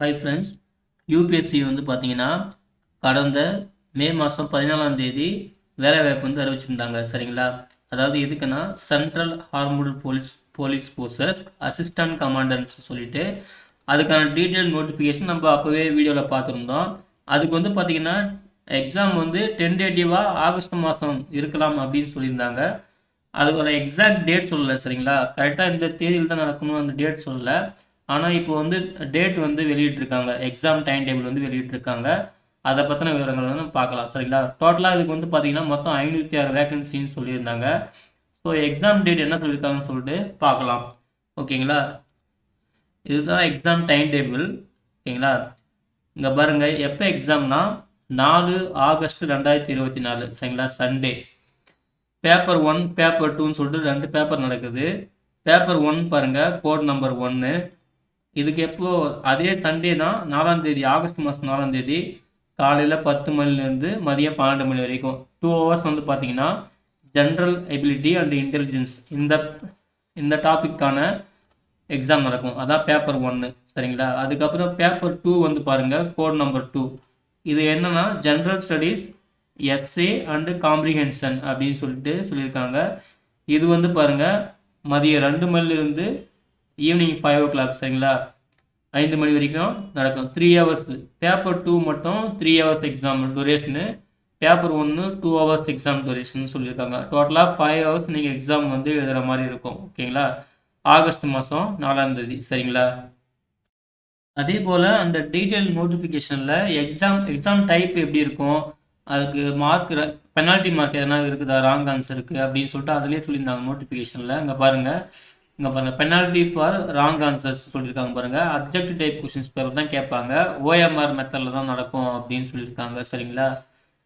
Hi friends UPSC வந்து பார்த்தீங்கன்னா கடந்த மே மாதம் பதினாலாம் தேதி வேலைவாய்ப்பு வந்து அறிவிச்சிருந்தாங்க சரிங்களா? அதாவது எதுக்குன்னா central armed police police forces assistant commandants சொல்லிட்டு அதுக்கான டீட்டெயில் நோட்டிஃபிகேஷன் நம்ம அப்போவே வீடியோவில் பார்த்துருந்தோம். அதுக்கு வந்து பார்த்தீங்கன்னா எக்ஸாம் வந்து டென்டேட்டிவாக ஆகஸ்ட் மாதம் இருக்கலாம் அப்படின்னு சொல்லியிருந்தாங்க. அதுக்கு எக்ஸாக்ட் டேட் சொல்லலை சரிங்களா? கரெக்டாக இந்த தேதியில் தான் நடக்கணும் அந்த டேட் சொல்லலை. ஆனால் இப்போ வந்து டேட் வந்து வெளியிட்ருக்காங்க எக்ஸாம் டைம் டேபிள் வந்து வெளியிட்ருக்காங்க அதை பற்றின விவரங்கள் வந்து பார்க்கலாம். சரிங்களா? டோட்டலாக இதுக்கு வந்து பார்த்தீங்கன்னா மொத்தம் ஐநூற்றி ஆறு வேகன்சின்னு சொல்லியிருந்தாங்க. ஸோ எக்ஸாம் டேட் என்ன சொல்லியிருக்காங்கன்னு சொல்லிட்டு பார்க்கலாம். ஓகேங்களா? இதுதான் எக்ஸாம் டைம் டேபிள் ஓகேங்களா? இங்கே பாருங்கள் எப்போ எக்ஸாம்னா நாலு ஆகஸ்ட் ரெண்டாயிரத்தி இருபத்தி நாலு. சரிங்களா? சண்டே பேப்பர் ஒன் பேப்பர் டூன்னு சொல்லிட்டு ரெண்டு பேப்பர் நடக்குது. பேப்பர் ஒன் பாருங்கள் கோட் நம்பர் ஒன்று இதுக்கு எப்போ அதே சண்டே தான் நாலாம் தேதி ஆகஸ்ட் மாதம் நாலாம் தேதி காலையில் பத்து மணிலேருந்து மதியம் பன்னெண்டு மணி வரைக்கும். டூ ஹவர்ஸ் வந்து பார்த்தீங்கன்னா ஜென்ரல் எபிலிட்டி அண்ட் இன்டெலிஜென்ஸ் இந்த இந்த டாப்பிக்கான எக்ஸாம் நடக்கும். அதான் பேப்பர் ஒன்று சரிங்களா? அதுக்கப்புறம் பேப்பர் டூ வந்து பாருங்கள் கோட் நம்பர் டூ இது என்னென்னா general studies S A and comprehension அப்படின்னு சொல்லிட்டு சொல்லியிருக்காங்க. இது வந்து பாருங்கள் மதியம் ரெண்டு மணிலிருந்து ஈவினிங் ஃபைவ் ஓ கிளாக் சரிங்களா? ஐந்து மணி வரைக்கும் நடக்கும். த்ரீ ஹவர்ஸ் பேப்பர் டூ மட்டும் three hours exam duration paper ஒன்று டூ ஹவர்ஸ் எக்ஸாம் டூரேஷன் சொல்லியிருக்காங்க. டோட்டலாக ஃபைவ் ஹவர்ஸ் நீங்கள் எக்ஸாம் வந்து எழுதுகிற மாதிரி இருக்கும். ஓகேங்களா ஆகஸ்ட் மாதம் நாலாம் தேதி. சரிங்களா? அதே போல் அந்த டீட்டெயில் நோட்டிஃபிகேஷனில் எக்ஸாம் எக்ஸாம் டைப் எப்படி இருக்கும்? அதுக்கு மார்க் பெனால்ட்டி மார்க் எதனா இருக்குதா? ராங் ஆன்சருக்கு அப்படின்னு சொல்லிட்டு அதிலே சொல்லியிருந்தாங்க நோட்டிஃபிகேஷனில் அங்கே பாருங்கள் இங்கே பாருங்கள் பெனால்ட்டி ஃபார் ராங் ஆன்சர்ஸ் சொல்லியிருக்காங்க பாருங்கள் அப்ஜெக்ட் டைப் கொஷின்ஸ் பேப்பர் தான் கேட்பாங்க. ஓஎம்ஆர் மெத்தடில் தான் நடக்கும் அப்படின்னு சொல்லியிருக்காங்க சரிங்களா?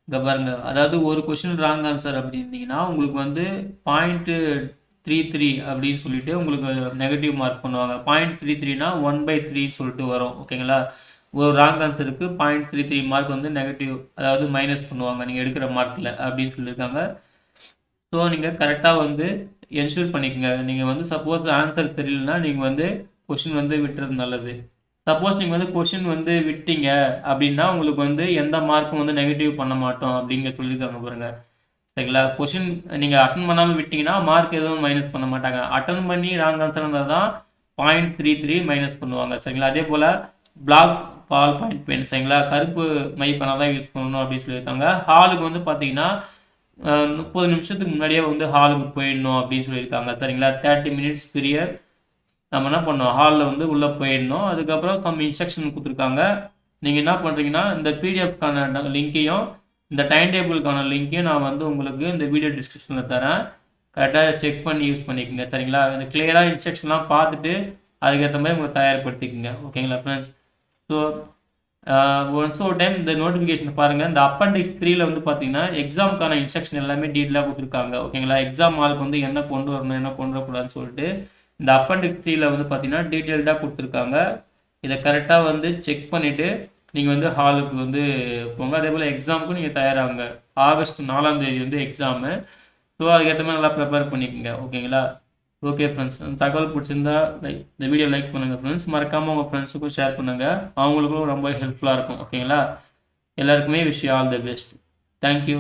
இங்கே பாருங்கள் அதாவது ஒரு கொஷின் ராங் ஆன்சர் அப்படின்னீங்கன்னா உங்களுக்கு வந்து பாயிண்ட்டு த்ரீ த்ரீ அப்படின்னு சொல்லிட்டு உங்களுக்கு நெகட்டிவ் மார்க் பண்ணுவாங்க. பாயிண்ட் த்ரீ த்ரீனா ஒன் பை த்ரீன்னு சொல்லிட்டு வரும் ஓகேங்களா? ஒரு ராங் ஆன்சருக்கு பாயிண்ட் த்ரீ த்ரீ மார்க் வந்து நெகட்டிவ் அதாவது மைனஸ் பண்ணுவாங்க நீங்கள் எடுக்கிற மார்க்கில் அப்படின்னு சொல்லியிருக்காங்க. ஸோ நீங்கள் கரெக்டாக வந்து என்ஷூர் பண்ணிக்கோங்க. நீங்கள் வந்து சப்போஸ் ஆன்சர் தெரியலனா நீங்கள் வந்து கொஷின் வந்து விட்டுறது நல்லது. சப்போஸ் நீங்கள் வந்து கொஷின் வந்து விட்டீங்க அப்படின்னா உங்களுக்கு வந்து எந்த மார்க்கும் வந்து நெகட்டிவ் பண்ண மாட்டோம் அப்படிங்க சொல்லியிருக்காங்க பாருங்கள் சரிங்களா? கொஷின் நீங்கள் அட்டன் பண்ணாமல் விட்டிங்கன்னா மார்க் எதுவும் மைனஸ் பண்ண மாட்டாங்க. அட்டன் பண்ணி ராங் ஆன்சர் இருந்தால் தான் பாயிண்ட் த்ரீ த்ரீ மைனஸ் பண்ணுவாங்க. சரிங்களா? அதே போல் பிளாக் பால் பாயிண்ட் பென் சரிங்களா? கருப்பு மைப்பெனாக தான் யூஸ் பண்ணணும் அப்படின்னு சொல்லியிருக்காங்க. ஹாலுக்கு வந்து பார்த்தீங்கன்னா முப்பது நிமிஷத்துக்கு முன்னாடியே வந்து ஹாலுக்கு போயிடணும் அப்படின்னு சொல்லியிருக்காங்க. சரிங்களா? தேர்ட்டி மினிட்ஸ் பீரியட் நம்ம என்ன பண்ணோம்? ஹாலில் வந்து உள்ளே போயிடணும். அதுக்கப்புறம் சம் இன்ஸ்ட்ரக்ஷன் கொடுத்துருக்காங்க. நீங்கள் என்ன பண்ணுறீங்கன்னா இந்த பிடிஎஃப்கான லிங்க்கையும் இந்த டைம் டேபிளுக்கான லிங்க்கையும் நான் வந்து உங்களுக்கு இந்த வீடியோ டிஸ்கிரிப்ஷனில் தரேன். கரெக்டாக செக் பண்ணி யூஸ் பண்ணிக்கோங்க. சரிங்களா? இந்த கிளியராக இன்ஸ்ட்ரக்ஷன்லாம் பார்த்துட்டு அதுக்கேற்ற மாதிரி உங்களை தயார்படுத்திக்கோங்க. ஓகேங்களா ஃப்ரெண்ட்ஸ் ஸோ ஒன்ஸ் ஒரு டைம் இந்த நோட்டிஃபிகேஷன் பாருங்கள் இந்த அப்பண்டிக்ஸ் த்ரீல வந்து பார்த்தீங்கன்னா எக்ஸாமுக்கான இன்ஸ்ட்ரக்ஷன் எல்லாமே டீட்டெயிலாக கொடுத்துருக்காங்க. ஓகேங்களா எக்ஸாம் ஆளுக்கு வந்து என்ன கொண்டு வரணும் என்ன கொண்டு வரக்கூடாதுன்னு சொல்லிட்டு இந்த அப்பண்டிக்ஸ் த்ரீல வந்து பார்த்தீங்கன்னா டீட்டெயில்டாக கொடுத்துருக்காங்க. இதை கரெக்டாக வந்து செக் பண்ணிவிட்டு நீங்கள் வந்து ஹாலுக்கு வந்து போங்க. அதே போல் எக்ஸாமுக்கும் நீங்கள் தயாராகுங்க. ஆகஸ்ட் நாலாம் தேதி வந்து எக்ஸாமு ஸோ அதுக்கேற்ற மாதிரி நல்லா ப்ரிப்பேர் பண்ணிக்கோங்க. ஓகேங்களா ஓகே ஃப்ரெண்ட்ஸ் தகவல் பிடிச்சிருந்தா லைக் இந்த வீடியோ லைக் பண்ணுங்கள் ஃப்ரெண்ட்ஸ் மறக்காமல் உங்கள் ஃப்ரெண்ட்ஸுக்கும் ஷேர் பண்ணுங்கள் அவங்களுக்கும் ரொம்ப ஹெல்ப்ஃபுல்லாக இருக்கும் ஓகேங்களா எல்லாருக்குமே wish all the best thank you